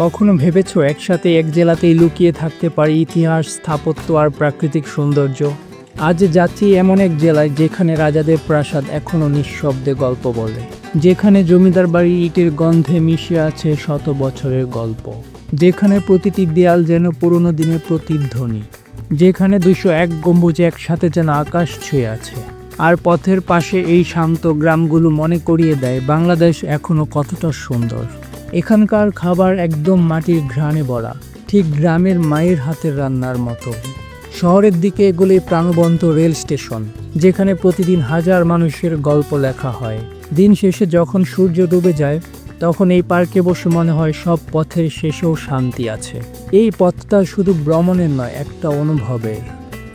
কখনো ভেবেছো একসাথে এক জেলাতেই লুকিয়ে থাকতে পারে ইতিহাস, স্থাপত্য আর প্রাকৃতিক সৌন্দর্য? আজ যাচ্ছি এমন এক জেলায় যেখানে রাজাদের প্রাসাদ এখনও নিঃশব্দে গল্প বলে। যেখানে জমিদার বাড়ি ইটের গন্ধে মিশে আছে শত বছরের গল্প। যেখানে প্রতিটি দেয়াল যেন পুরনো দিনের প্রতিধ্বনি। যেখানে দুশো এক গম্বুজ একসাথে যেন আকাশ ছুঁয়ে আছে। আর পথের পাশে এই শান্ত গ্রামগুলো মনে করিয়ে দেয় বাংলাদেশ এখনও কতটা সুন্দর। এখানকার খাবার একদম মাটির ঘ্রাণে ভরা, ঠিক গ্রামের মায়ের হাতের রান্নার মতো। শহরের দিকে এগুলি প্রাণবন্ত রেল স্টেশন, যেখানে প্রতিদিন হাজার মানুষের গল্প লেখা হয়। দিন শেষে যখন সূর্য ডুবে যায়, তখন এই পার্কে বসে মনে হয় সব পথের শেষেও শান্তি আছে। এই পথটা শুধু ভ্রমণের নয়, একটা অনুভবের।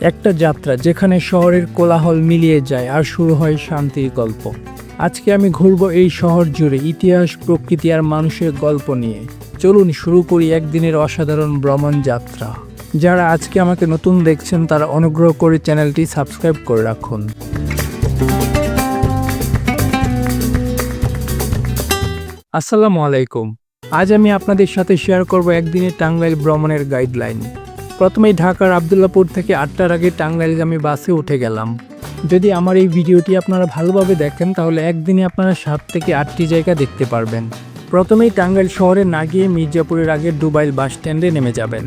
একটা যাত্রা যেখানে শহরের কোলাহল মিলিয়ে যায় আর শুরু হয় শান্তির গল্প। আজকে আমি ঘুরবো এই শহর জুড়ে ইতিহাস, প্রকৃতি আর মানুষের গল্প নিয়ে। চলুন শুরু করি একদিনের অসাধারণ ভ্রমণ যাত্রা। যারা আজকে আমাকে নতুন দেখছেন, তারা অনুগ্রহ করে চ্যানেলটি সাবস্ক্রাইব করে রাখুন। আসসালামু আলাইকুম। আজ আমি আপনাদের সাথে শেয়ার করব একদিনের টাঙ্গাইল ভ্রমণের গাইডলাইন প্রথমেই ঢাকার আবদুল্লাপুর থেকে আটটার আগে টাঙ্গাইল আমি বাসে উঠে গেলাম। যদি আমার এই ভিডিওটি আপনারা ভালোভাবে দেখেন, তাহলে একদিনে আপনারা সাত থেকে আটটি জায়গা দেখতে পারবেন। প্রথমেই টাঙ্গাইল শহরে না গিয়ে মির্জাপুরের আগে ডুবাইল বাস স্ট্যান্ডে নেমে যাবেন।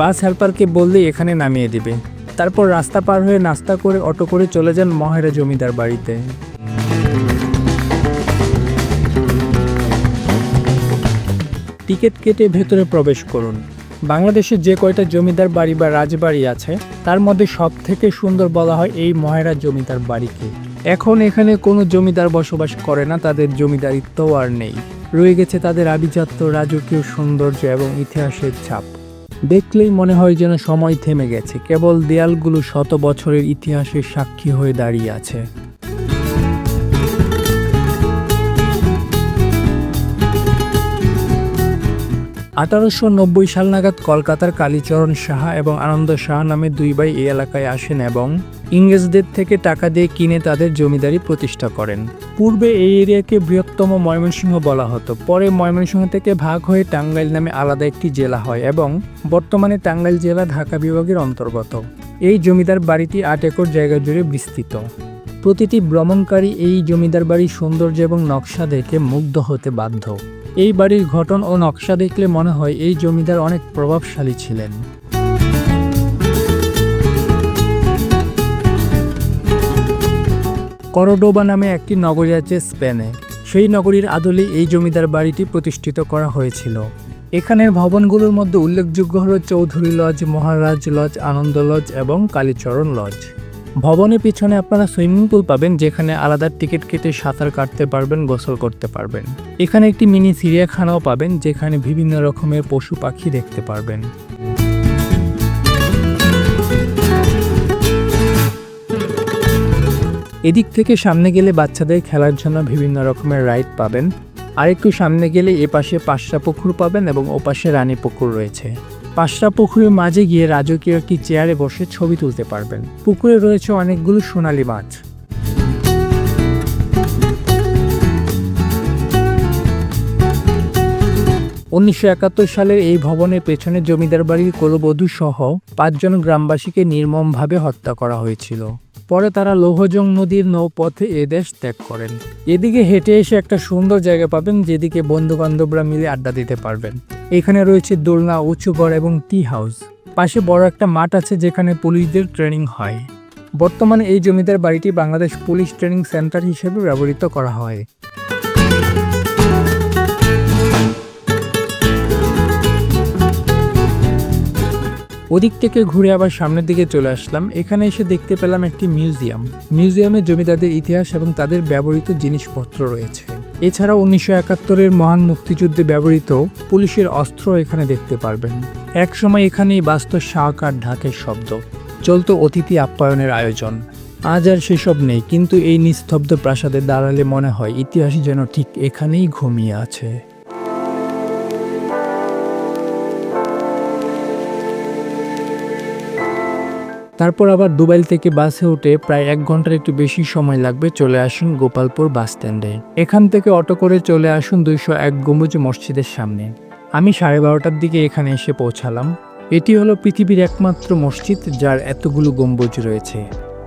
বাস হেল্পারকে বললে এখানে নামিয়ে দিবে। তারপর রাস্তা পার হয়ে নাস্তা করে, অটো করে চলে যান মহেরা জমিদার বাড়িতে। টিকিট কেটে ভেতরে প্রবেশ করুন। বাংলাদেশের যে কয়টা জমিদার বাড়ি বা রাজবাড়ি আছে, তার মধ্যে সব থেকে সুন্দর বলা হয় এই মহেরা জমিদার বাড়িকে। এখন এখানে কোনো জমিদার বসবাস করে না, তাদের জমিদারিত্বও আর নেই। রয়ে গেছে তাদের আভিজাত্য, রাজকীয় সৌন্দর্য এবং ইতিহাসের ছাপ। দেখলেই মনে হয় যেন সময় থেমে গেছে, কেবল দেয়ালগুলো শত বছরের ইতিহাসের সাক্ষী হয়ে দাঁড়িয়ে আছে। আঠারোশো নব্বই সাল নাগাদ কলকাতার কালীচরণ সাহা এবং আনন্দ সাহা নামে দুই ভাই এই এলাকায় আসেন এবং ইংরেজদের থেকে টাকা দিয়ে কিনে তাদের জমিদারি প্রতিষ্ঠা করেন। পূর্বে এই এরিয়াকে বৃহত্তম ময়মনসিংহ বলা হতো। পরে ময়মনসিংহ থেকে ভাগ হয়ে টাঙ্গাইল নামে আলাদা একটি জেলা হয় এবং বর্তমানে টাঙ্গাইল জেলা ঢাকা বিভাগের অন্তর্গত। এই জমিদার বাড়িটি আট একর জায়গা জুড়ে বিস্তৃত। প্রতিটি ভ্রমণকারী এই জমিদার বাড়ির সৌন্দর্য এবং নকশা দেখে মুগ্ধ হতে বাধ্য। এই বাড়ির গঠন ও নকশা দেখলে মনে হয় এই জমিদার অনেক প্রভাবশালী ছিলেন। করডোবা নামে একটি নগরী আছে স্পেনে। সেই নগরীর আদলে এই জমিদার বাড়িটি প্রতিষ্ঠিত করা হয়েছিল। এখানের ভবনগুলোর মধ্যে উল্লেখযোগ্য হল Chowdhury lodge, Maharaj lodge, Ananda lodge এবং কালীচরণ লজ। ভবনের পিছনে আপনারা সুইমিং পুল পাবেন, যেখানে আলাদা টিকিট কেটে সাঁতার কাটতে পারবেন, গোসল করতে পারবেন। এখানে একটি মিনি চিড়িয়াখানাও পাবেন, যেখানে বিভিন্ন রকমের পশু পাখি দেখতে পারবেন। এদিক থেকে সামনে গেলে বাচ্চাদের খেলার জন্য বিভিন্ন রকমের রাইড পাবেন। আরেকটু সামনে গেলে এপাশে পাশে পুকুর পাবেন এবং ওপাশে রানী পুকুর রয়েছে। পাঁচটা পুকুরের মাঝে গিয়ে রাজকীয় একটি চেয়ারে বসে ছবি তুলতে পারবেন। পুকুরে রয়েছে অনেকগুলো সোনালি মাছ। উনিশশো একাত্তর সালের এই ভবনের পেছনে জমিদার বাড়ির কোলবধূ সহ পাঁচজন গ্রামবাসীকে নির্মমভাবে হত্যা করা হয়েছিল। পরে তারা লোহজং নদীর নৌপথে এদেশ দেশ ত্যাগ করেন। এদিকে হেঁটে এসে একটা সুন্দর জায়গা পাবেন, যেদিকে বন্ধু বান্ধবরা মিলে আড্ডা দিতে পারবেন। এখানে রয়েছে দোলনা, উঁচু ঘর এবং টি হাউস। পাশে বড় একটা মাঠ আছে যেখানে পুলিশদের ট্রেনিং হয়। বর্তমানে এই জমিদার বাড়িটি বাংলাদেশ পুলিশ ট্রেনিং সেন্টার হিসেবে ব্যবহৃত করা হয়। ওদিক থেকে ঘুরে আবার সামনের দিকে চলে আসলাম। এখানে এসে দেখতে পেলাম একটি মিউজিয়াম। মিউজিয়ামে জমিদারদের ইতিহাস এবং তাদের ব্যবহৃত জিনিসপত্র রয়েছে। এছাড়াও উনিশশো একাত্তরের মহান মুক্তিযুদ্ধে ব্যবহৃত পুলিশের অস্ত্র এখানে দেখতে পারবেন। একসময় এখানেই বাস্ত শাক আর ঢাকের শব্দ, চলত অতিথি আপ্যায়নের আয়োজন। আজ আর সেসব নেই, কিন্তু এই নিস্তব্ধ প্রাসাদে দাঁড়ালে মনে হয় ইতিহাস যেন ঠিক এখানেই ঘুমিয়ে আছে। তারপর আবার দুবাইল থেকে বাসে উঠে প্রায় এক ঘণ্টার একটু বেশি সময় লাগবে চলে আসুন গোপালপুর বাস স্ট্যান্ডে। এখান থেকে অটো করে চলে আসুন দুইশো এক গম্বুজ মসজিদের সামনে। আমি সাড়ে বারোটার দিকে এখানে এসে পৌঁছালাম। এটি হলো পৃথিবীর একমাত্র মসজিদ যার এতগুলো গম্বুজ রয়েছে।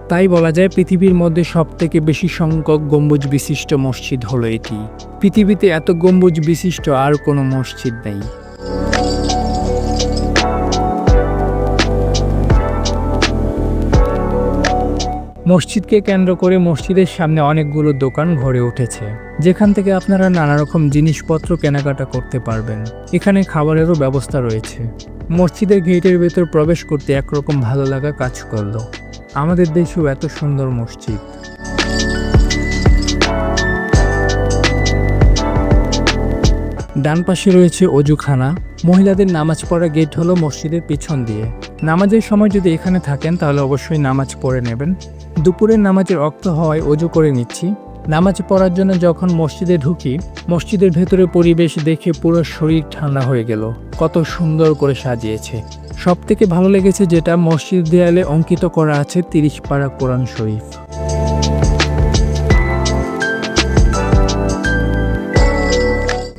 তাই বলা যায় পৃথিবীর মধ্যে সব থেকে বেশি সংখ্যক গম্বুজ বিশিষ্ট মসজিদ হলো এটি। পৃথিবীতে এত গম্বুজ বিশিষ্ট আর কোনো মসজিদ নেই। মসজিদকে কেন্দ্র করে মসজিদের সামনে অনেকগুলো দোকান গড়ে উঠেছে, যেখান থেকে আপনারা নানা রকম জিনিসপত্র কেনাকাটা করতে পারবেন। এখানে খাবারেরও ব্যবস্থা রয়েছে। মসজিদের গেটের ভেতর প্রবেশ করতে একরকম ভালো লাগা কাজ করল। আমাদের দেশেও এত সুন্দর মসজিদ। ডান পাশে রয়েছে অজুখানা। মহিলাদের নামাজ পড়া গেট হলো মসজিদের পিছন দিয়ে। নামাজের সময় যদি এখানে থাকেন, তাহলে অবশ্যই নামাজ পড়ে নেবেন। দুপুরের নামাজের রক্ত হওয়ায় অজু করে নিচ্ছি। নামাজ পড়ার জন্য যখন মসজিদে ঢুকি, মসজিদের ভেতরে পরিবেশ দেখে পুরো শরীর ঠান্ডা হয়ে গেল। কত সুন্দর করে সাজিয়েছে। সব থেকে ভালো লেগেছে যেটা মসজিদ দেয়ালে অঙ্কিত করা আছে তিরিশ পাড়া কোরআন শরীফ।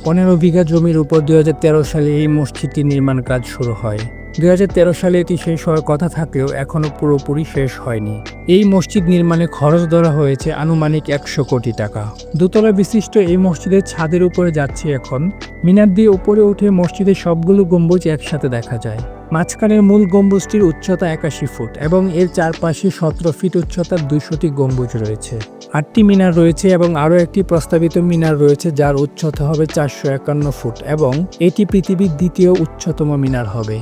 পনেরো বিঘা জমির উপর দুই হাজার তেরো সালে এই মসজিদটি নির্মাণ কাজ শুরু হয়। দুই হাজার তেরো সালে এটি শেষ হওয়ার কথা থাকলেও এখনও পুরোপুরি শেষ হয়নি। এই মসজিদ নির্মাণে খরচ ধরা হয়েছে আনুমানিক একশো কোটি টাকা। দোতলা বিশিষ্ট এই মসজিদের ছাদের উপরে যাচ্ছে এখন। মিনার দিয়ে উপরে উঠে মসজিদের সবগুলো গম্বুজ একসাথে দেখা যায়। মাঝখানের মূল গম্বুজটির উচ্চতা একাশি ফুট এবং এর চারপাশে সতেরো ফিট উচ্চতার দুইশোটি গম্বুজ রয়েছে। আটটি মিনার রয়েছে এবং আরও একটি প্রস্তাবিত মিনার রয়েছে যার উচ্চতা হবে চারশো একান্ন ফুট এবং এটি পৃথিবীর দ্বিতীয় উচ্চতম মিনার হবে।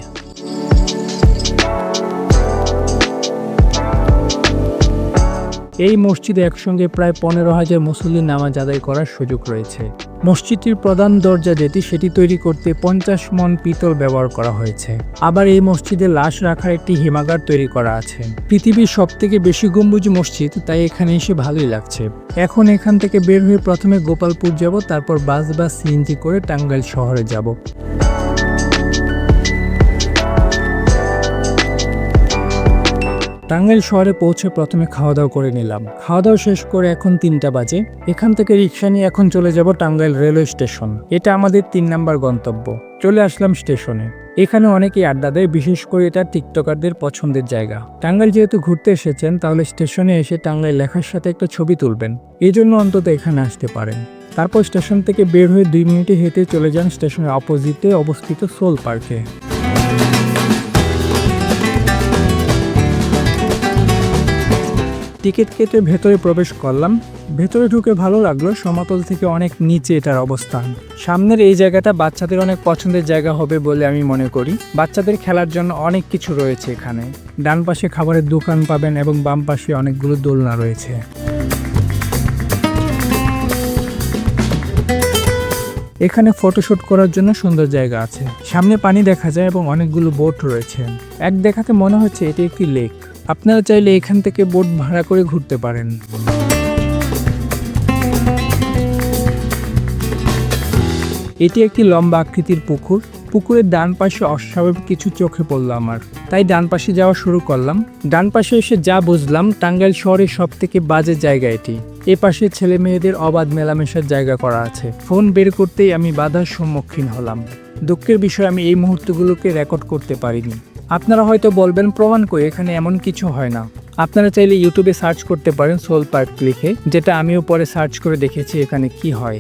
এই মসজিদে একসঙ্গে প্রায় পনেরো হাজার মুসল্লি নামাজ আদায় করার সুযোগ রয়েছে। মসজিদটির প্রধান দরজা যেটি, সেটি তৈরি করতে পঞ্চাশ মন পিতল ব্যবহার করা হয়েছে। আবার এই মসজিদে লাশ রাখার একটি হিমাগার তৈরি করা আছে। পৃথিবীর সব থেকে বেশি গম্বুজ মসজিদ, তাই এখানে এসে ভালোই লাগছে। এখন এখান থেকে বের হয়ে প্রথমে গোপালপুর যাব, তারপর বাস বা সিএনজি করে টাঙ্গাইল শহরে যাব। টাঙ্গাইল শহরে পৌঁছে প্রথমে খাওয়া দাওয়া করে নিলাম। খাওয়া দাওয়া শেষ করে এখন তিনটা বাজে। এখান থেকে রিক্সা নিয়ে এখন চলে যাব টাঙ্গাইল রেলওয়ে স্টেশন। এটা আমাদের তিন নাম্বার গন্তব্য। চলে আসলাম স্টেশনে। এখানে অনেকেই আড্ডা দেয়, বিশেষ করে এটা টিকটকারদের পছন্দের জায়গা। টাঙ্গাইল যেহেতু ঘুরতে এসেছেন, তাহলে স্টেশনে এসে টাঙ্গাইল লেখার সাথে একটা ছবি তুলবেন। এই জন্য অন্তত এখানে আসতে পারেন। তারপর স্টেশন থেকে বের হয়ে দুই মিনিটে হেঁটে চলে যান স্টেশনের অপোজিটে অবস্থিত সোল পার্কে। টিকিট কেটে ভেতরে প্রবেশ করলাম। ভেতরে ঢুকে ভালো লাগল, সমতল থেকে অনেক নিচে এটার অবস্থান। সামনের এই জায়গাটা বাচ্চাদের অনেক পছন্দের জায়গা হবে বলে আমি মনে করি। বাচ্চাদের খেলার জন্য অনেক কিছু রয়েছে এখানে। ডান পাশে খাবারের দোকান পাবেন এবং বাম পাশে অনেকগুলো দোলনা রয়েছে। এখানে ফটোশুট করার জন্য সুন্দর জায়গা আছে। সামনে পানি দেখা যায় এবং অনেকগুলো বোট রয়েছে। এক দেখাতে মনে হচ্ছে এটি একটি লেক। আপনারা চাইলে এখান থেকে বোট ভাড়া করে ঘুরতে পারেন। এটি একটি লম্বা আকৃতির পুকুর। পুকুরের ডান পাশে অস্বাভাবিক কিছু চোখে পড়ল আমার। তাই ডান পাশে যাওয়া শুরু করলাম। ডান পাশে এসে যা বুঝলাম, টাঙ্গাইল শহরের সব থেকে বাজে জায়গা এটি। এ পাশে ছেলে মেয়েদের অবাধ মেলামেশার জায়গা করা আছে। ফোন বের করতেই আমি বাধার সম্মুখীন হলাম। দুঃখের বিষয়, আমি এই মুহূর্তগুলোকে রেকর্ড করতে পারিনি। আপনারা হয়তো বলবেন, প্রমাণ করে এখানে এমন কিছু হয় না। আপনারা চাইলে ইউটিউবে সার্চ করতে পারেন সোল পার্ক লিখে, যেটা আমিও পরে সার্চ করে দেখেছি এখানে কি হয়।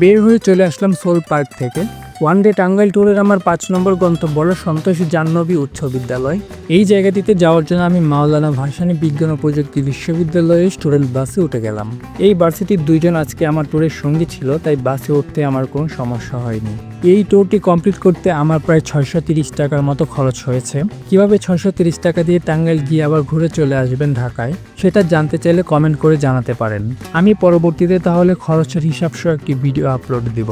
বের হয়ে চলে আসলাম সোল পার্ক থেকে। ওয়ান ডে টাঙ্গাইল ট্যুরের আমার পাঁচ নম্বর গন্তব্য হলো সন্তোষী জাহ্নবী উচ্চ বিদ্যালয়। এই জায়গাটিতে যাওয়ার জন্য আমি মাওলানা ভাসানী বিজ্ঞান ও প্রযুক্তি বিশ্ববিদ্যালয়ের স্টুডেন্ট বাসে উঠে গেলাম। এই ভার্সিটির দুইজন আজকে আমার ট্যুরের সঙ্গী ছিল, তাই বাসে উঠতে আমার কোনো সমস্যা হয়নি। এই ট্যুরটি কমপ্লিট করতে আমার প্রায় ছয়শো তিরিশ টাকার মতো খরচ হয়েছে। কীভাবে ছয়শো তিরিশ টাকা দিয়ে টাঙ্গাইল গিয়ে আবার ঘুরে চলে আসবেন ঢাকায়, সেটা জানতে চাইলে কমেন্ট করে জানাতে পারেন। আমি পরবর্তীতে তাহলে খরচের হিসাব সহ একটি ভিডিও আপলোড দিব।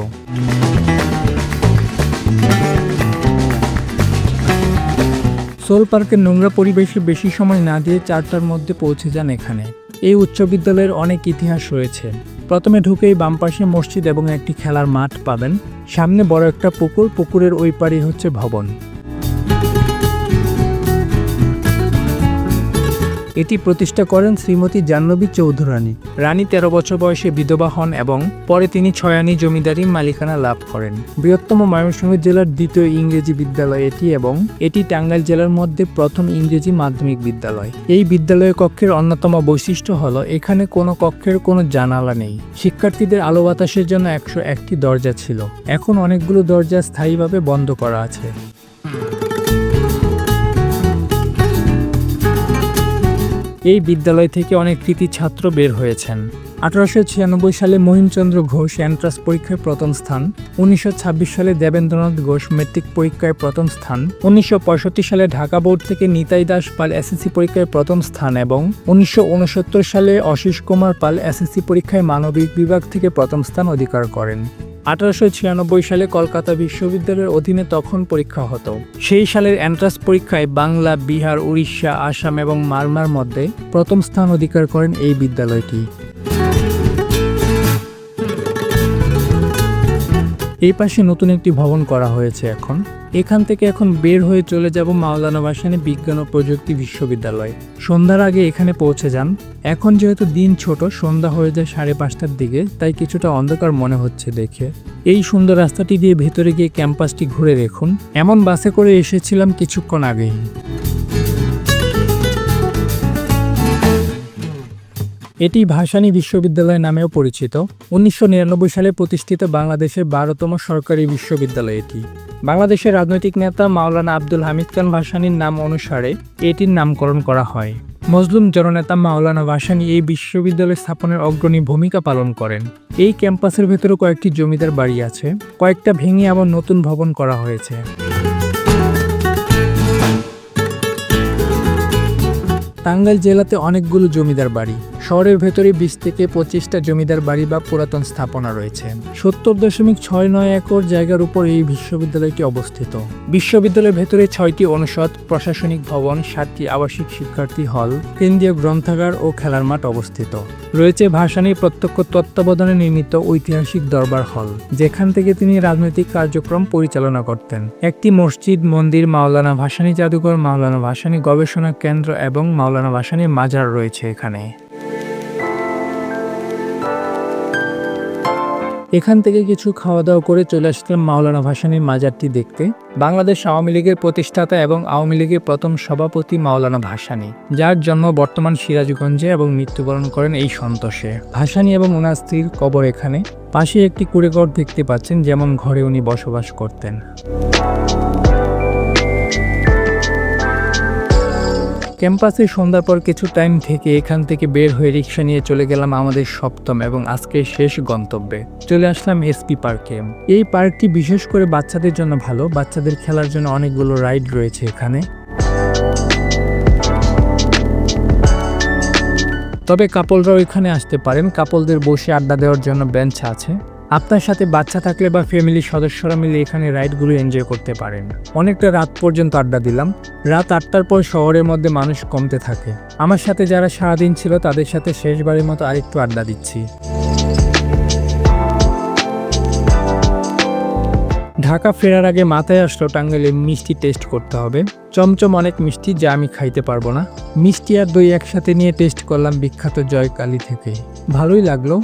সোল পার্কের নোংরা পরিবেশে বেশি সময় না দিয়ে চারটার মধ্যে পৌঁছে যান এখানে। এই উচ্চ বিদ্যালয়ের অনেক ইতিহাস রয়েছে। প্রথমে ঢুকেই বাম পাশে মসজিদ এবং একটি খেলার মাঠ পাবেন। সামনে বড় একটা পুকুর, পুকুরের ওই পারে হচ্ছে ভবন। এটি প্রতিষ্ঠা করেন শ্রীমতী জাহ্নবী চৌধুরানী। রানী তেরো বছর বয়সে বিধবা হন এবং পরে তিনি ছয়ানি জমিদারি মালিকানা লাভ করেন। বৃহত্তম ময়মনসিংহ জেলার দ্বিতীয় ইংরেজি বিদ্যালয় এটি এবং এটি টাঙ্গাইল জেলার মধ্যে প্রথম ইংরেজি মাধ্যমিক বিদ্যালয়। এই বিদ্যালয় কক্ষের অন্যতম বৈশিষ্ট্য হল, এখানে কোনো কক্ষের কোনো জানালা নেই। শিক্ষার্থীদের আলো বাতাসের জন্য একশো একটি দরজা ছিল। এখন অনেকগুলো দরজা স্থায়ীভাবে বন্ধ করা আছে। এই বিদ্যালয় থেকে অনেক কৃতি ছাত্র বের হয়েছেন। আঠারোশো ছিয়ানব্বই সালে মহিমচন্দ্র ঘোষ এন্ট্রান্স পরীক্ষায় প্রথম স্থান, উনিশশো ছাব্বিশ সালে দেবেন্দ্রনাথ ঘোষ মেট্রিক পরীক্ষায় প্রথম স্থান, উনিশশো পঁয়ষট্টি সালে ঢাকা বোর্ড থেকে নিতাই দাস পাল এসএসসি পরীক্ষায় প্রথম স্থান এবং উনিশশো উনসত্তর সালে অশিস কুমার পাল এসএসসি পরীক্ষায় মানবিক বিভাগ থেকে প্রথম স্থান অধিকার করেন। আঠারোশো ছিয়ানব্বই সালে কলকাতা বিশ্ববিদ্যালয়ের অধীনে তখন পরীক্ষা হতো। সেই সালের এন্ট্রান্স পরীক্ষায় বাংলা, বিহার, উড়িষ্যা, আসাম এবং মারমার মধ্যে প্রথম স্থান অধিকার করেন এই বিদ্যালয়টি। এই পাশে নতুন একটি ভবন করা হয়েছে এখন। এখান থেকে এখন বের হয়ে চলে যাব মাওলানা ভাসানী বিজ্ঞান ও প্রযুক্তি বিশ্ববিদ্যালয়। সন্ধ্যার আগে এখানে পৌঁছে যান। এখন যেহেতু দিন ছোট, সন্ধ্যা হয়ে যায় সাড়ে পাঁচটার দিকে, তাই কিছুটা অন্ধকার মনে হচ্ছে দেখে। এই সুন্দর রাস্তাটি দিয়ে ভেতরে গিয়ে ক্যাম্পাসটি ঘুরে দেখুন। এমন বাসে করে এসেছিলাম কিছুক্ষণ আগেই। এটি ভাসানী বিশ্ববিদ্যালয় নামেও পরিচিত। উনিশশো নিরানব্বই সালে প্রতিষ্ঠিত বাংলাদেশের বারোতম সরকারি বিশ্ববিদ্যালয় এটি। বাংলাদেশের রাজনৈতিক নেতা মাওলানা আব্দুল হামিদ খান ভাসানীর নাম অনুসারে এটির নামকরণ করা হয়। মজলুম জননেতা মাওলানা ভাসানী এই বিশ্ববিদ্যালয় স্থাপনের অগ্রণী ভূমিকা পালন করেন। এই ক্যাম্পাসের ভেতরে কয়েকটি জমিদার বাড়ি আছে। কয়েকটা ভেঙে আবার নতুন ভবন করা হয়েছে। টাঙ্গাইল জেলাতে অনেকগুলো জমিদার বাড়ি। শহরের ভেতরে বিশ থেকে পঁচিশটা জমিদার বাড়ি বা পুরাতন স্থাপনা রয়েছে। সত্তর দশমিক ছয় নয় একর জায়গার উপর এই বিশ্ববিদ্যালয়টি অবস্থিত। বিশ্ববিদ্যালয়ের ভেতরে ছয়টি অনুষদ, প্রশাসনিক ভবন, সাতটি আবাসিক শিক্ষার্থী হল, কেন্দ্রীয় গ্রন্থাগার ও খেলার মাঠ অবস্থিত। রয়েছে ভাসানীর প্রত্যক্ষ তত্ত্বাবধানে নির্মিত ঐতিহাসিক দরবার হল, যেখান থেকে তিনি রাজনৈতিক কার্যক্রম পরিচালনা করতেন। একটি মসজিদ, মন্দির, মাওলানা ভাসানী জাদুঘর, মাওলানা ভাসানী গবেষণা কেন্দ্র এবং মাওলানা ভাসানীর মাজার রয়েছে এখানে। এখান থেকে কিছু খাওয়া দাওয়া করে চলে আসলাম মাওলানা ভাসানীর মাজারটি দেখতে। বাংলাদেশ আওয়ামী লীগের প্রতিষ্ঠাতা এবং আওয়ামী লীগের প্রথম সভাপতি মাওলানা ভাসানী, যার জন্ম বর্তমান সিরাজগঞ্জে এবং মৃত্যুবরণ করেন এই সন্তোষে। ভাসানী এবং ওনার স্ত্রীর কবর এখানে। পাশে একটি কুড়েঘর দেখতে পাচ্ছেন, যেমন ঘরে উনি বসবাস করতেন। ক্যাম্পাসে সন্ধ্যার পর কিছু টাইম থেকে এখান থেকে বের হয়ে রিক্সা নিয়ে চলে গেলাম আমাদের সপ্তম এবং আজকের শেষ গন্তব্যে। চলে আসলাম এসপি পার্কে। এই পার্কটি বিশেষ করে বাচ্চাদের জন্য ভালো, বাচ্চাদের খেলার জন্য অনেকগুলো রাইড রয়েছে এখানে। তবে কাপলরাও এখানে আসতে পারেন। কাপলদের বসে আড্ডা দেওয়ার জন্য বেঞ্চ আছে। আপনার সাথে বাচ্চা থাকলে বা ফ্যামিলির সদস্যরা মিলে এখানে রাইডগুলো এনজয় করতে পারেন। অনেকটা রাত পর্যন্ত আড্ডা দিলাম। রাত আটটার পর শহরের মধ্যে মানুষ কমতে থাকে। আমার সাথে যারা সারাদিন ছিল, তাদের সাথে শেষবারের মতো আরেকটু আড্ডা দিচ্ছি। ঢাকা ফেরার আগে মাথায় আসলো টাঙ্গাইলে মিষ্টি টেস্ট করতে হবে। চমচম অনেক মিষ্টি যা আমি খাইতে পারব না। মিষ্টি আর দই একসাথে নিয়ে টেস্ট করলাম বিখ্যাত জয়কালী থেকে। ভালোই লাগল।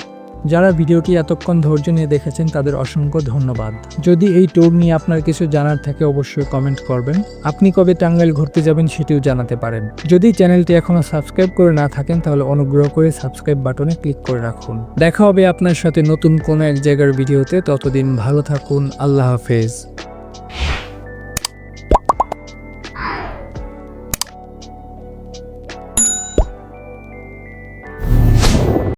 যারা ভিডিওটি এতক্ষণ ধৈর্য নিয়ে দেখেছেন, তাদের অসংখ্য ধন্যবাদ। যদি এই ট্যুর নিয়ে আপনার কিছু জানার থাকে, অবশ্যই কমেন্ট করবেন। আপনি কবে টাঙ্গাইল ঘুরতে যাবেন, সেটিও জানাতে পারেন। যদি চ্যানেলটি এখনও সাবস্ক্রাইব করে না থাকেন, তাহলে অনুগ্রহ করে সাবস্ক্রাইব বাটনে ক্লিক করে রাখুন। দেখা হবে আপনার সাথে নতুন কোনো এক জায়গার ভিডিওতে ততদিন ভালো থাকুন, আল্লাহ হাফেজ।